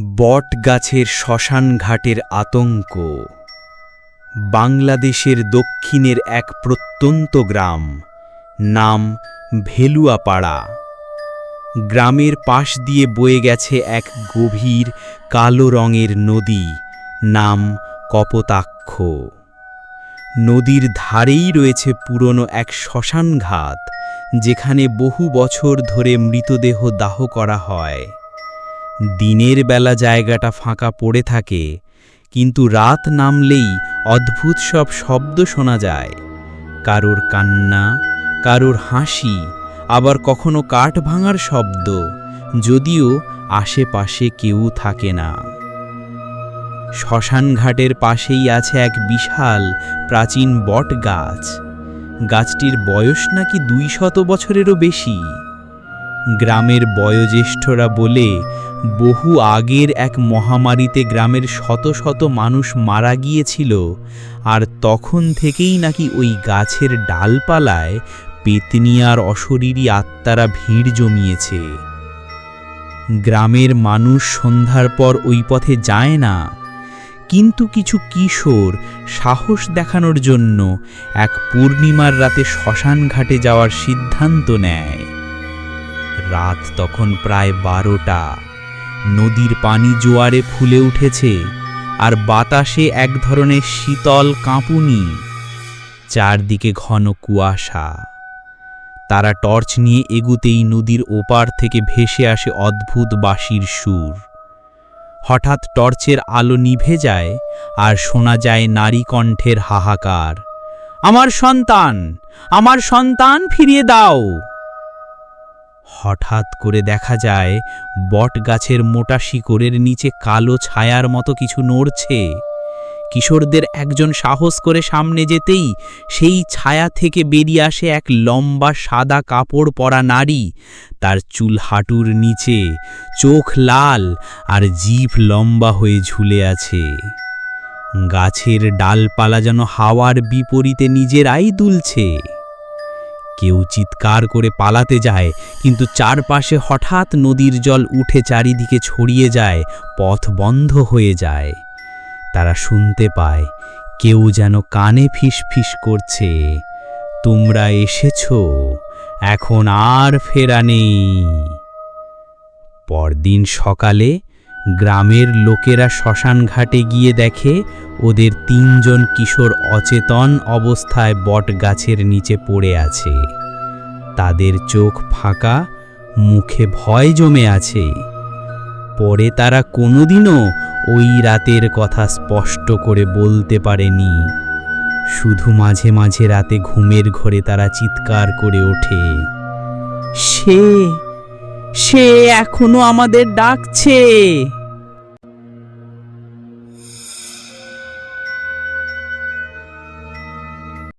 বট গাছের শ্মশান ঘাটের আতঙ্ক। বাংলাদেশের দক্ষিণের এক প্রত্যন্ত গ্রাম, নাম ভেলুয়াপাড়া। গ্রামের পাশ দিয়ে বয়ে গেছে এক গভীর কালো রঙের নদী, নাম কপতাক্ষ। নদীর ধারেই রয়েছে পুরনো এক শ্মশান ঘাট যেখানে বহু বছর ধরে মৃতদেহ দাহ করা হয়। দিনের বেলা জায়গাটা ফাঁকা পড়ে থাকে, কিন্তু রাত নামলেই অদ্ভুত সব শব্দ শোনা যায়। কারোর কান্না, কারোর হাসি, আবার কখনো কাঠ ভাঙার শব্দ, যদিও আশেপাশে কেউ থাকে না। শ্মশান ঘাটের পাশেই আছে এক বিশাল প্রাচীন বট গাছ গাছটির বয়স নাকি দুই শত বছরেরও বেশি। গ্রামের বয়োজ্যেষ্ঠরা বলে, বহু আগের এক মহামারীতে গ্রামের শত শত মানুষ মারা গিয়েছিল, আর তখন থেকেই নাকি ওই গাছের ডালপালায় পেতনিয়ার অশরীরী আত্মারা ভিড় জমিয়েছে। গ্রামের মানুষ সন্ধ্যার পর ওই পথে যায় না। কিন্তু কিছু কিশোর সাহস দেখানোর জন্য এক পূর্ণিমার রাতে শ্মশান ঘাটে যাওয়ার সিদ্ধান্ত নেয়। রাত তখন প্রায় বারোটা। নদীর পানি জোয়ারে ফুলে উঠেছে আর বাতাসে এক ধরনের শীতল কাঁপুনি। চারদিকে ঘন কুয়াশা। তারা টর্চ নিয়ে এগুতেই নদীর ওপার থেকে ভেসে আসে অদ্ভুত বাঁশির সুর। হঠাৎ টর্চের আলো নিভে যায় আর শোনা যায় নারী কণ্ঠের হাহাকার। আমার সন্তান! আমার সন্তান ফিরিয়ে দাও! হঠাৎ করে দেখা যায় বট গাছের মোটা শিকড়ের নিচে কালো ছায়ার মতো কিছু নড়ছে। কিশোরদের একজন সাহস করে সামনে যেতেই সেই ছায়া থেকে বেরিয়ে আসে এক লম্বা সাদা কাপড় পরা নারী। তার চুল হাঁটুর নিচে, চোখ লাল আর জিভ লম্বা হয়ে ঝুলে আছে। গাছের ডালপালা যেন হাওয়ার বিপরীতে নিজেরাই দুলছে। কেউ চিৎকার করে পালাতে যায়, কিন্তু চারপাশে হঠাৎ নদীর জল উঠে চারিদিকে ছড়িয়ে যায়, পথ বন্ধ হয়ে যায়। তারা শুনতে পায়, কেউ যেন কানে ফিসফিস করছে, তোমরা এসেছ, এখন আর ফেরা নেই। পরদিন সকালে গ্রামের লোকেরা শ্মশান ঘাটে গিয়ে দেখে, ওদের তিনজন কিশোর অচেতন অবস্থায় বট গাছের নিচে পড়ে আছে। তাদের চোখ ফাঁকা, মুখে ভয় জমে আছে। পরে তারা কোনোদিনও ওই রাতের কথা স্পষ্ট করে বলতে পারেনি। শুধু মাঝে মাঝে রাতে ঘুমের ঘরে তারা চিৎকার করে ওঠে। সে সে এখনও আমাদের ডাকছে।